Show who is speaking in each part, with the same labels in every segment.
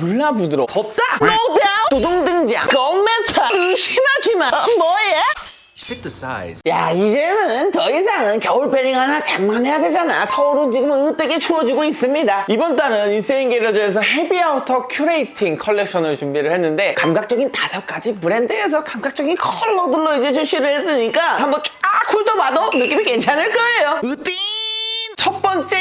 Speaker 1: 졸라 부드러워. 덥다? 노다! 도동 등장. 건메타. 의심하지 마. 어?
Speaker 2: Pick the size.
Speaker 1: 야 이제는 더 이상은 겨울 패딩 하나 장만해야 되잖아 서울은 지금 으뜨게 추워지고 있습니다 이번 달은 인세인 게러즈에서 헤비아우터 큐레이팅 컬렉션을 준비를 했는데 감각적인 다섯 가지 브랜드에서 감각적인 컬러들로 이제 출시를 했으니까 한번 쫙 훑어봐도 느낌이 괜찮을 거예요 으띵 첫 번째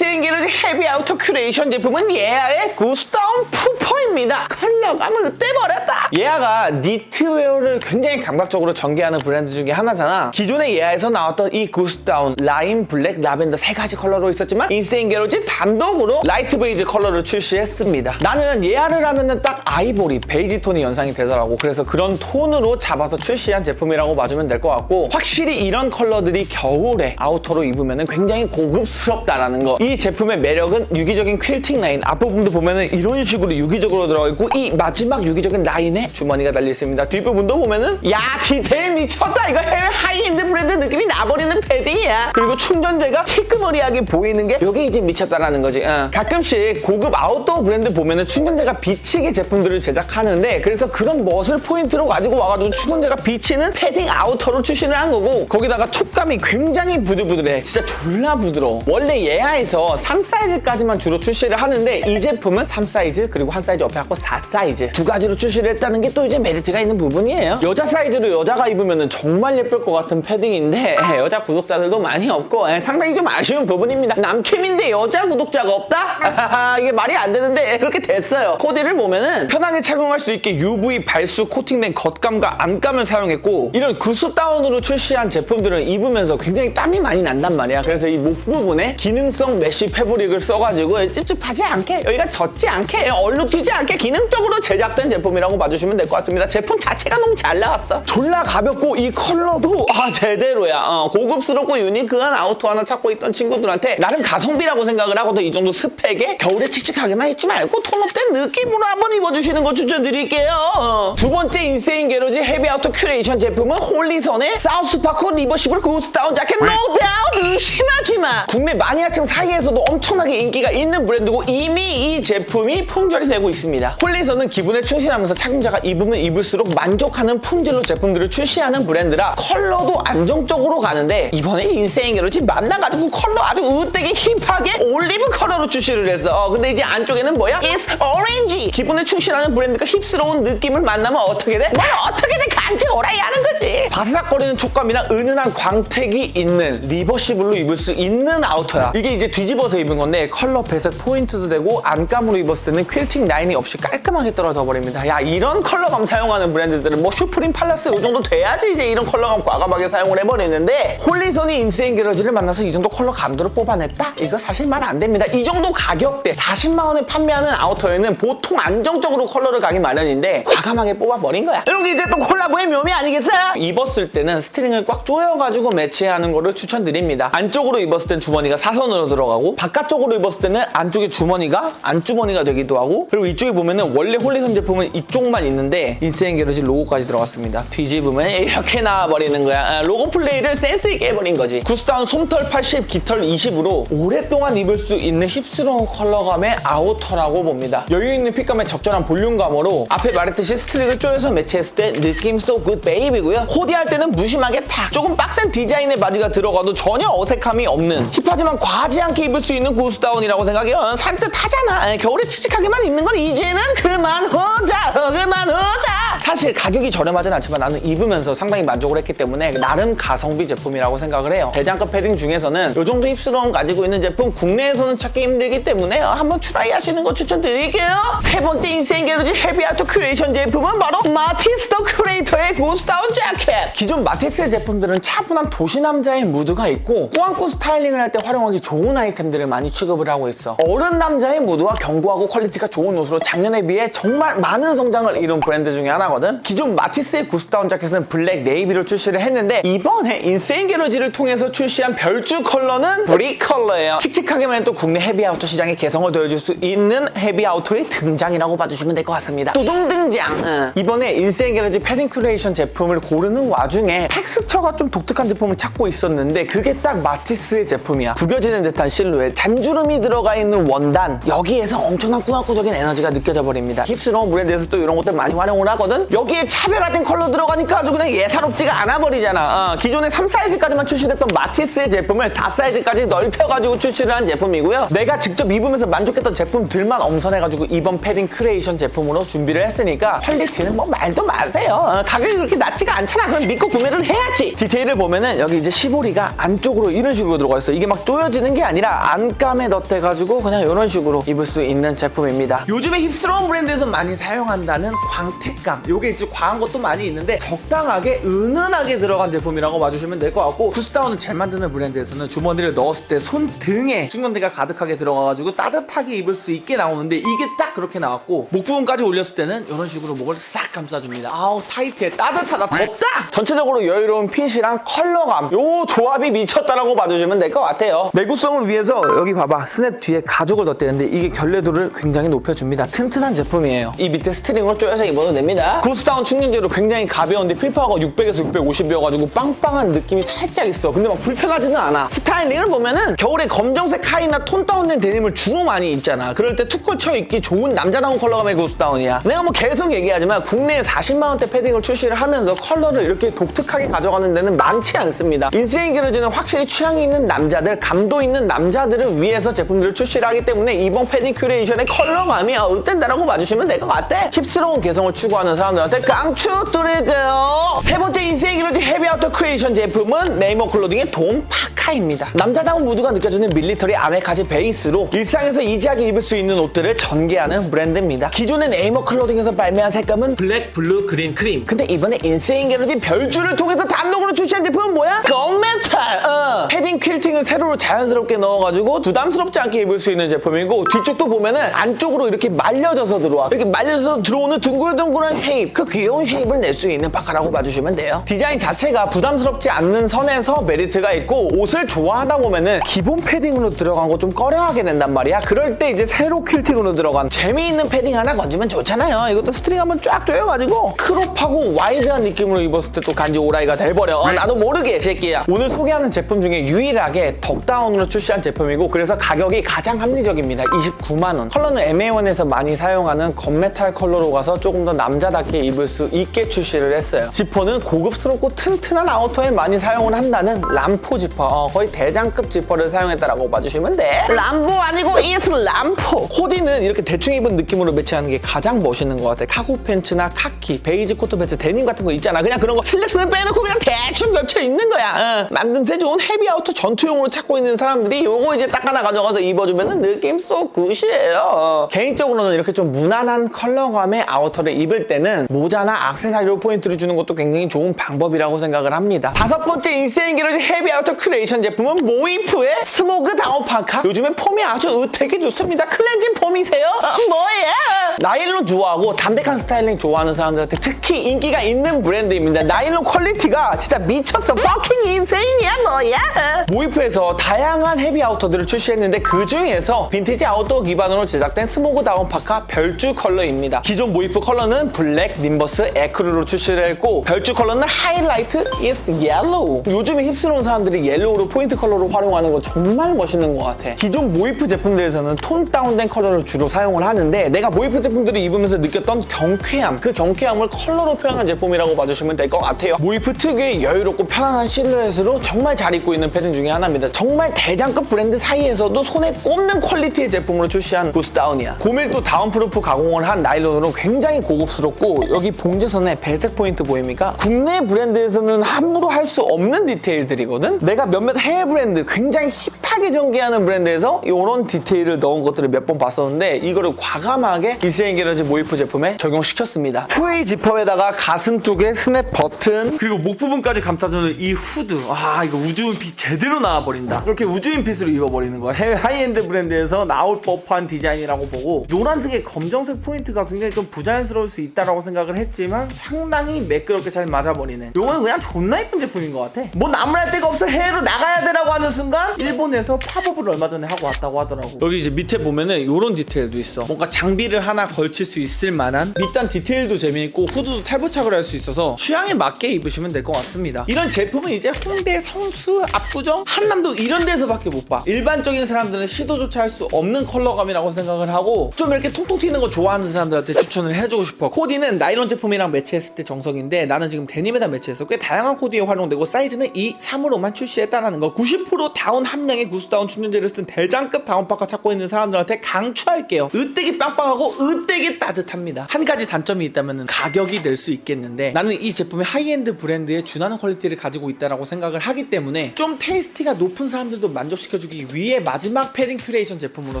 Speaker 1: 게러즈 헤비아우터 큐레이션 제품은 예아의 구스다운 푸퍼입니다. 컬러감은 으떼버렸다. 예아가 니트웨어를 굉장히 감각적으로 전개하는 브랜드 중에 하나잖아. 기존의 예아에서 나왔던 이 구스다운 라임 블랙 라벤더 세 가지 컬러로 있었지만 인세인 게러즈 단독으로 라이트 베이지 컬러를 출시했습니다. 나는 예아를 하면은 딱 아이보리 베이지 톤이 연상이 되더라고. 그래서 그런 톤으로 잡아서 출시한 제품이라고 봐주면 될 것 같고 확실히 이런 컬러들이 겨울에 아우터로 입으면 굉장히 고급스럽다 라는 거. 이 제품의 매력은 유기적인 퀼팅 라인. 앞부분도 보면은 이런 식으로 유기적으로 들어가 있고 이 마지막 유기적인 라인에 주머니가 달려 있습니다. 뒷부분도 보면은 야 디테일 미쳤다. 이거 해외 하이엔드 브랜드 느낌이 나버리는 패딩이야. 그리고 충전재가 희끄머리하게 보이는 게 이게 이제 미쳤다라는 거지. 어. 가끔씩 고급 아웃도어 브랜드 보면은 충전재가 비치게 제품들을 제작하는데 그래서 그런 멋을 포인트로 가지고 와가지고 충전재가 비치는 패딩 아우터로 출시를 한 거고 거기다가 촉감이 굉장히 부들부들해. 진짜 졸라 부드러워. 원래 예아에서 3 사이즈까지만 주로 출시를 하는데 이 제품은 3 사이즈 그리고 한 사이즈 옆에 갖고 4 사이즈 두 가지로 출시를 했다는 게 또 이제 메리트가 있는 부분이에요. 여자 사이즈로 여자가 입으면 정말 예쁠 것 같은 패딩인데 예, 여자 구독자들도 많이 없고 예, 상당히 좀 아쉬운 부분입니다. 남캠인데 여자 구독자가 없다? 이게 말이 안 되는데 그렇게 됐어요. 코디를 보면은 편하게 착용할 수 있게 UV 발수 코팅된 겉감과 안감을 사용했고 이런 구스 다운으로 출시한 제품들은 입으면서 굉장히 땀이 많이 난단 말이야. 그래서 이 목 부분에 기능성 메쉬 패브릭을 써가지고 찝찝하지 않게 여기가 젖지 않게 얼룩지지 않게 기능적으로 제작된 제품이라고 봐주시면 될 것 같습니다. 제품 자체가 너무 잘 나왔어. 졸라 가볍고 이 컬러도 아 제대로야. 어, 고급스럽고 유니크한 아우터 하나 찾고 있던 친구들한테 나름 가성비라고 생각을 하거든. 이 정도 스펙에. 겨울에 칙칙하게만 입지 말고 톤업된 느낌으로 한번 입어주시는 거 추천드릴게요. 어. 두 번째 인세인 게러지 헤비 아우터 큐레이션 제품은 홀리선의 사우스파크 리버시블 구스다운 자켓. 노다운 의심하지 마 국내 마니아층 사이에서도 엄청나게 인기가 있는 브랜드고 이미 이 제품이 품절이 되고 있습니다. 홀리선은 기분에 충실하면서 착용자가 입으면 입을수록 만족하는 품질로 제품들을 출시하는 브랜드라 컬러도 안정적으로 가는데 이번에 인세인 게러지 만나가지고 컬러 아주 으되게 힙하게 올리브 컬러로 출시를 했어 어, 근데 이제 안쪽에는 뭐야? It's orange! 기분에 충실하는 브랜드가 힙스러운 느낌을 만나면 어떻게 돼? 뭘 어떻게든 간지 오라이 하는 거지! 바스락거리는 촉감이랑 은은한 광택이 있는 리버시블로 입을 수 있는 아우터야 이게 이제 뒤집어서 입은 건데 컬러 배색 포인트도 되고 안감으로 입었을 때는 퀼팅 라인이 없이 깔끔하게 떨어져 버립니다 야 이런 컬러감 사용하는 브랜드들은 뭐 슈프림 팔라스 이 정도 돼야지 이제 이런 컬러감 과감하게 사용을 해버리는데 홀리선이 인세인 게러지를 만나서 이 정도 컬러 감도를 뽑아냈다? 이거 사실 말 안 됩니다 이 정도 가격대 40만 원에 판매하는 아우터에는 보통 안정적으로 컬러를 가기 마련인데 과감하게 뽑아버린 거야 이런 게 이제 또 콜라보의 묘미 아니겠어요? 입었을 때는 스트링을 꽉 조여가지고 매치하는 거를 추천드립니다 안쪽으로 입었을 땐 주머니가 사선 으로 들어가고 바깥쪽으로 입었을 때는 안쪽에 주머니가 안주머니가 되기도 하고 그리고 이쪽에 보면은 원래 홀리선 제품은 이쪽만 있는데 인세인 게러지 로고까지 들어갔습니다. 뒤집으면 이렇게 나와버리는 거야. 아, 로고 플레이를 센스 있게 해버린 거지. 구스다운 솜털 80 깃털 20으로 오랫동안 입을 수 있는 힙스러운 컬러감의 아우터라고 봅니다. 여유 있는 핏감에 적절한 볼륨감으로 앞에 말했듯이 스트링을 조여서 매치했을 때 느낌 so good baby고요. 코디할 때는 무심하게 탁! 조금 빡센 디자인의 바지가 들어가도 전혀 어색함이 없는 힙하지만 과 하지 않게 입을 수 있는 구스다운이라고 생각해요. 산뜻하잖아. 에, 겨울에 칙칙하게만 입는 건 이제는 그만하자. 어, 그만하자. 사실 가격이 저렴하진 않지만 나는 입으면서 상당히 만족을 했기 때문에 나름 가성비 제품이라고 생각을 해요. 대장급 패딩 중에서는 이 정도 힙스러움 가지고 있는 제품 국내에서는 찾기 힘들기 때문에 한번 트라이 하시는 거 추천드릴게요. 세 번째 인생 게러지 헤비아트 큐레이션 제품은 바로 마티스터 큐레이터의 구스다운 자켓 기존 마티스의 제품들은 차분한 도시 남자의 무드가 있고 꾸안꾸 스타일링을 할 때 활용하기 좋은 아이템들을 많이 취급을 하고 있어. 어른 남자의 무드와 견고하고 퀄리티가 좋은 옷으로 작년에 비해 정말 많은 성장을 이룬 브랜드 중에 하나거든. 기존 마티스의 구스다운 자켓은 블랙 네이비로 출시를 했는데 이번에 인세인 게러지를 통해서 출시한 별주 컬러는 브릭 컬러예요. 칙칙하게만 또 국내 헤비 아우터 시장에 개성을 더해줄 수 있는 헤비 아우터의 등장이라고 봐주시면 될 것 같습니다. 뚜둥 등장. 응. 이번에 인세인 게러지 패딩 큐레이션 제품을 고르는 와중에 텍스처가 좀 독특한 제품을 찾고 있었는데 그게 딱 마티스의 제품이야. 구겨 지는 듯한 실루엣 잔주름이 들어가 있는 원단. 여기에서 엄청난 꾸덕꾸덕인 에너지가 느껴져 버립니다. 힙스러운 브랜드에서 또 이런 것들 많이 활용을 하거든? 여기에 차별화된 컬러 들어가니까 아주 그냥 예사롭지가 않아 버리잖아. 어, 기존에 3 사이즈까지만 출시됐던 마티스의 제품을 4 사이즈까지 넓혀가지고 출시를 한 제품이고요. 내가 직접 입으면서 만족했던 제품들만 엄선해가지고 이번 패딩 큐레이션 제품으로 준비를 했으니까 퀄리티는 뭐 말도 마세요. 어, 가격이 그렇게 낮지가 않잖아. 그럼 믿고 구매를 해야지. 디테일을 보면은 여기 이제 시보리가 안쪽으로 이런 식으로 들어가 있어. 이게 막 조여 지는 게 아니라 안감에 덧대가지고 그냥 이런 식으로 입을 수 있는 제품입니다. 요즘에 힙스러운 브랜드에서 많이 사용한다는 광택감. 요게 이제 과한 것도 많이 있는데 적당하게 은은하게 들어간 제품이라고 봐주시면 될 것 같고 구스다운을 잘 만드는 브랜드에서는 주머니를 넣었을 때 손등에 충전대가 가득하게 들어가가지고 따뜻하게 입을 수 있게 나오는데 이게 딱 그렇게 나왔고 목 부분까지 올렸을 때는 이런 식으로 목을 싹 감싸줍니다. 아우 타이트해. 따뜻하다. 덥다! 전체적으로 여유로운 핏이랑 컬러감. 요 조합이 미쳤다라고 봐주시면 될 것 같아요 내구성을 위해서 여기 봐봐. 스냅 뒤에 가죽을 덧대는데 이게 결례도를 굉장히 높여줍니다. 튼튼한 제품이에요. 이 밑에 스트링으로 조여서 입어도 됩니다. 구스다운 충전재로 굉장히 가벼운데 필파워가 600에서 650이어가지고 빵빵한 느낌이 살짝 있어. 근데 막 불편하지는 않아. 스타일링을 보면은 겨울에 검정색 하이나 톤 다운된 데님을 주로 많이 입잖아. 그럴 때 툭 걸쳐 입기 좋은 남자다운 컬러감의 구스다운이야. 내가 뭐 계속 얘기하지만 국내에 40만원대 패딩을 출시를 하면서 컬러를 이렇게 독특하게 가져가는 데는 많지 않습니다. 인세인 기르지는 확실히 취향이 있는 남자들 감도 있는 남자들을 위해서 제품들을 출시를 하기 때문에 이번 패딩 큐레이션의 컬러감이 어, 으뜬다라고 봐주시면 될 것 같아. 힙스러운 개성을 추구하는 사람들한테 깡추 뚫을게요. 세 번째 기르지 헤비아우터 크리에이션 제품은 네이머 클로딩의 돔 파카입니다. 남자다운 무드가 느껴지는 밀리터리 아메카지 베이스로 일상에서 이지하게 입을 수 있는 옷들을 전개하는 브랜드입니다. 기존의 네이머 클로딩에서 발매한 색감은 블랙, 블루, 그린, 크림. 근데 이번에 인세인 게러지 별주를 통해서 단독으로 출시한 제품은 뭐야? 검메탈! 어. 패딩 퀼팅을 세로로 자연스럽게 넣어가지고 부담스럽지 않게 입을 수 있는 제품이고 뒤쪽도 보면은 안쪽으로 이렇게 말려져서 들어와. 이렇게 말려져서 들어오는 둥글둥글한 쉐입. 그 귀여운 쉐입을 낼 수 있는 파카라고 봐주시면 돼요. 디자인 자체가 부담스럽지 않는 선에서 메리트가 있고 옷을 좋아하다 보면은 기본 패딩으로 들어간 거 좀 꺼려하게 된단 말이야. 그럴 때 이제 새로 퀼팅으로 들어간 재미있는 패딩 하나 건지면 좋잖아요. 이것도 스트링 한번 쫙 조여가지고 크롭하고 와이드한 느낌으로 입었을 때 또 간지 오라이가 돼버려. 어, 나도 모르게 새끼야. 오늘 소개하는 제품 중에 유일하게 덕다운으로 출시한 제품이고 그래서 가격이 가장 합리적입니다. 29만 원. 컬러는 MA1에서 많이 사용하는 건메탈 컬러로 가서 조금 더 남자답게 입을 수 있게 출시를 했어요. 지퍼는 고급스럽고 튼튼한 아우터에 많이 사용을 한다는 람포 지퍼. 어, 거의 대장급 지퍼를 사용했다라고 봐주시면 돼. 람보 아니고 이스 람포 코디는 이렇게 대충 입은 느낌으로 매치하는 게 가장 멋있는 것 같아 카고 팬츠나 카키 베이지 코트 팬츠 데님 같은 거 있잖아. 그냥 그런 거 슬랙스는 빼놓고 그냥 대충 겹쳐 있는 거야. 어. 만듦새 좋은 헤비 아우터 전투용으로 찾고 있는 사람들이 요거 이제 딱 하나 가져가서 입어주면 느낌 쏙 굿이에요. 어. 개인적으로는 이렇게 좀 무난한 컬러감의 아우터를 입을 때는 모자나 악세사리로 포인트를 주는 것도 굉장히 좋은 방법이라고 생각을 합니다. 다섯 번째 인세인 기러지 헤비 아우터 크리에이션 제품은 모이프의 스모그 다운 파카 요즘에 폼이 아주 되게 좋습니다 클렌징 폼이세요? 어, 뭐예요? 나일론 좋아하고 담백한 스타일링 좋아하는 사람들한테 특히 인기가 있는 브랜드입니다. 나일론 퀄리티가 진짜 미쳤어. 퍼킹 인세인이야 뭐야? 모이프에서 다양한 헤비 아우터들을 출시했는데 그 중에서 빈티지 아웃도어 기반으로 제작된 스모그 다운 파카 별주 컬러입니다. 기존 모이프 컬러는 블랙, 님버스, 에크루로 출시를 했고 별주 컬러는 하이라이트 is yellow. 요즘에 힙스러운 사람들이 옐로우로 포인트 컬러로 활용하는 거 정말 멋있는 것 같아. 기존 모이프 제품들에서는 톤 다운된 컬러를 주로 사용을 하는데 내가 모이프 제품들을 입으면서 느꼈던 경쾌함 그 경쾌함을 컬러로 표현한 제품이라고 봐주시면 될 것 같아요. 모이프 특유의 여유롭고 편안한 실루엣으로 정말 잘 입고 있는 패딩 중에 하나입니다. 정말 대장급 브랜드 사이에서도 손에 꼽는 퀄리티의 제품으로 출시한 부스다운이야 고밀도 다운프루프 가공을 한 나일론으로 굉장히 고급스럽고 여기 봉제선에 배색 포인트 보입니까? 국내 브랜드에서는 함부로 할 수 없는 디테일들이거든? 내가 몇몇 해외 브랜드 굉장히 힙 하게 전개하는 브랜드에서 이런 디테일을 넣은 것들을 몇 번 봤었는데 이거를 과감하게 이스라엘 인세인 게러지 모이프 제품에 적용시켰습니다. 투웨이 지퍼에다가 가슴 쪽에 스냅 버튼 그리고 목 부분까지 감싸주는 이 후드. 아 이거 우주인핏 제대로 나와버린다. 이렇게 우주인핏으로 입어버리는 거야. 해외 하이엔드 브랜드에서 나올 법한 디자인이라고 보고 노란색에 검정색 포인트가 굉장히 좀 부자연스러울 수 있다라고 생각을 했지만 상당히 매끄럽게 잘 맞아버리는. 요건 그냥 존나 예쁜 제품인 것 같아. 뭐 나무랄 데가 없어 해외로 나가야 되라고 하는 순간 일본에서 팝업을 얼마 전에 하고 왔다고 하더라고. 여기 이제 밑에 보면은 이런 디테일도 있어. 뭔가 장비를 하나 걸칠 수 있을 만한 밑단 디테일도 재미있고 후드도 탈부착을 할 수 있어서 취향에 맞게 입으시면 될 것 같습니다. 이런 제품은 이제 홍대, 성수, 압구정, 한남도 이런 데서밖에 못 봐. 일반적인 사람들은 시도조차 할 수 없는 컬러감이라고 생각을 하고 좀 이렇게 통통 튀는 거 좋아하는 사람들한테 추천을 해주고 싶어. 코디는 나일론 제품이랑 매치했을 때 정석인데 나는 지금 데님에다 매치해서 꽤 다양한 코디에 활용되고 사이즈는 이 3으로만 출시했다라는 거. 90% 다운 함량의 구스다운 충전재를 쓴 대장급 다운파카 찾고 있는 사람들한테 강추할게요. 으떼기 빵빵하고 으떼기 따뜻합니다. 한 가지 단점이 있다면 가격이 될 수 있겠는데 나는 이 제품이 하이엔드 브랜드에 준하는 퀄리티를 가지고 있다라고 생각을 하기 때문에 좀 테이스티가 높은 사람들도 만족시켜주기 위해 마지막 패딩 큐레이션 제품으로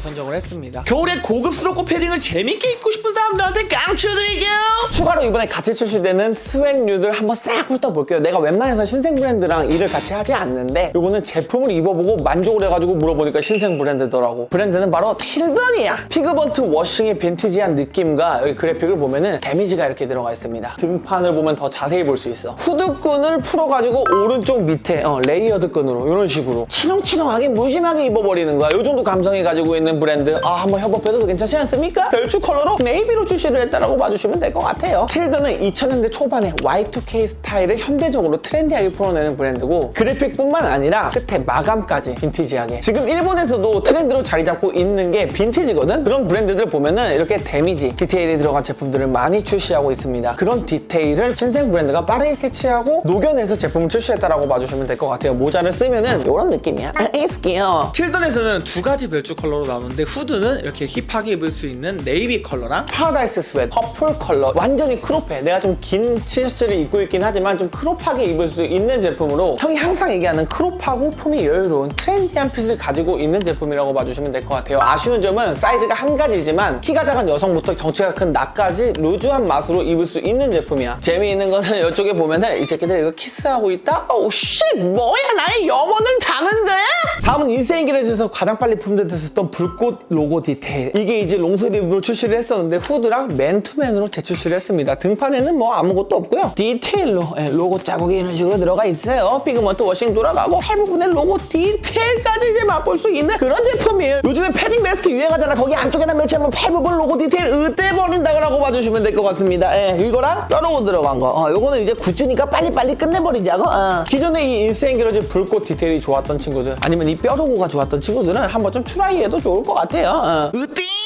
Speaker 1: 선정을 했습니다. 겨울에 고급스럽고 패딩을 재밌게 입고 싶은 사람들한테 강추드릴게요. 추가로 이번에 같이 출시되는 스웩류들 한번 싹 훑어볼게요. 내가 웬만해서 신생 브랜드랑 일을 같이 하지 않는데 요거는 제품을 입어보고 만족을 해가지고 물어보니까 신생 브랜드더라고. 브랜드는 바로 틸던이야. 피그번트 워싱의 빈티지한 느낌과 여기 그래픽을 보면은 데미지가 이렇게 들어가 있습니다. 등판을 보면 더 자세히 볼 수 있어. 후드끈을 풀어가지고 오른쪽 밑에 어, 레이어드 끈으로 이런 식으로 치렁치렁하게 무심하게 입어버리는 거야. 요 정도 감성이 가지고 있는 브랜드. 아 한번 협업해도 괜찮지 않습니까? 별주 컬러로 네이비로 출시를 했다라고 봐주시면 될 것 같아요. 틸드는 2000년대 초반에 Y2K 스타일을 현대적으로 트렌디하게 풀어내는 브랜드고 그래픽뿐만 아니라 끝에 마감까지 빈티지 하게 지금 일본에서도 트렌드로 자리 잡고 있는 게 빈티지거든? 그런 브랜드들 보면은 이렇게 데미지 디테일이 들어간 제품들을 많이 출시하고 있습니다. 그런 디테일을 신생 브랜드가 빠르게 캐치하고 녹여내서 제품을 출시했다라고 봐주시면 될 것 같아요. 모자를 쓰면은 이런 느낌이야. 아, 이스 귀여워. 틸던에서는 두 가지 별주 컬러로 나오는데 후드는 이렇게 힙하게 입을 수 있는 네이비 컬러랑 파라다이스 스웨트 퍼플 컬러 완전히 크롭해. 내가 좀 긴 티셔츠를 입고 있긴 하지만 좀 크롭하게 입을 수 있는 제품으로 형이 항상 얘기하는 크롭하고 품이 여유로운 트렌디 한 핏을 가지고 있는 제품이라고 봐주시면 될 것 같아요. 아쉬운 점은 사이즈가 한 가지지만 키가 작은 여성부터 덩치가 큰 나까지 루즈한 맛으로 입을 수 있는 제품이야. 재미있는 거는 이쪽에 보면은 이 새끼들 이거 키스하고 있다? 오 쉣! 뭐야 나의 염원을 담은 거야? 다음은 인세인기에서 가장 빨리 품절됐었던 불꽃 로고 디테일. 이게 이제 롱슬립으로 출시를 했었는데 후드랑 맨투맨으로 재출시를 했습니다. 등판에는 뭐 아무것도 없고요. 디테일로 예, 로고 자국이 이런 식으로 들어가 있어요. 피그먼트 워싱 돌아가고 팔 부분의 로고 디테일 까지 이제 맛볼 수 있는 그런 제품이에요. 요즘에 패딩 베스트 유행하잖아. 거기 안쪽에다 매치하면 팔부분 로고 디테일 으떼버린다고 봐주시면 될 것 같습니다. 예, 이거랑 뼈로고 들어간 거. 어, 요거는 이제 굿즈니까 빨리빨리 끝내버리자고. 어. 기존에 이 기러지 불꽃 디테일이 좋았던 친구들 아니면 이 뼈로고가 좋았던 친구들은 한번 좀 트라이해도 좋을 것 같아요. 어. 으띵!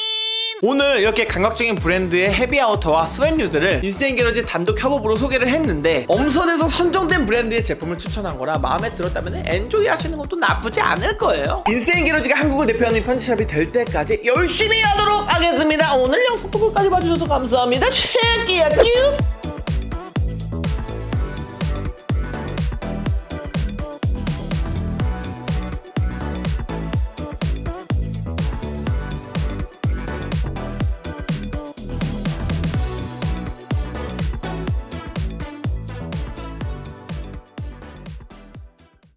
Speaker 1: 오늘 이렇게 감각적인 브랜드의 헤비아우터와 스웨뉴들을 인스테인 게러지 단독 협업으로 소개를 했는데 엄선에서 선정된 브랜드의 제품을 추천한 거라 마음에 들었다면 엔조이 하시는 것도 나쁘지 않을 거예요. 인스테인 게러지가 한국을 대표하는 편집샵이 될 때까지 열심히 하도록 하겠습니다. 오늘 영상 끝까지 봐주셔서 감사합니다. 최기야 큐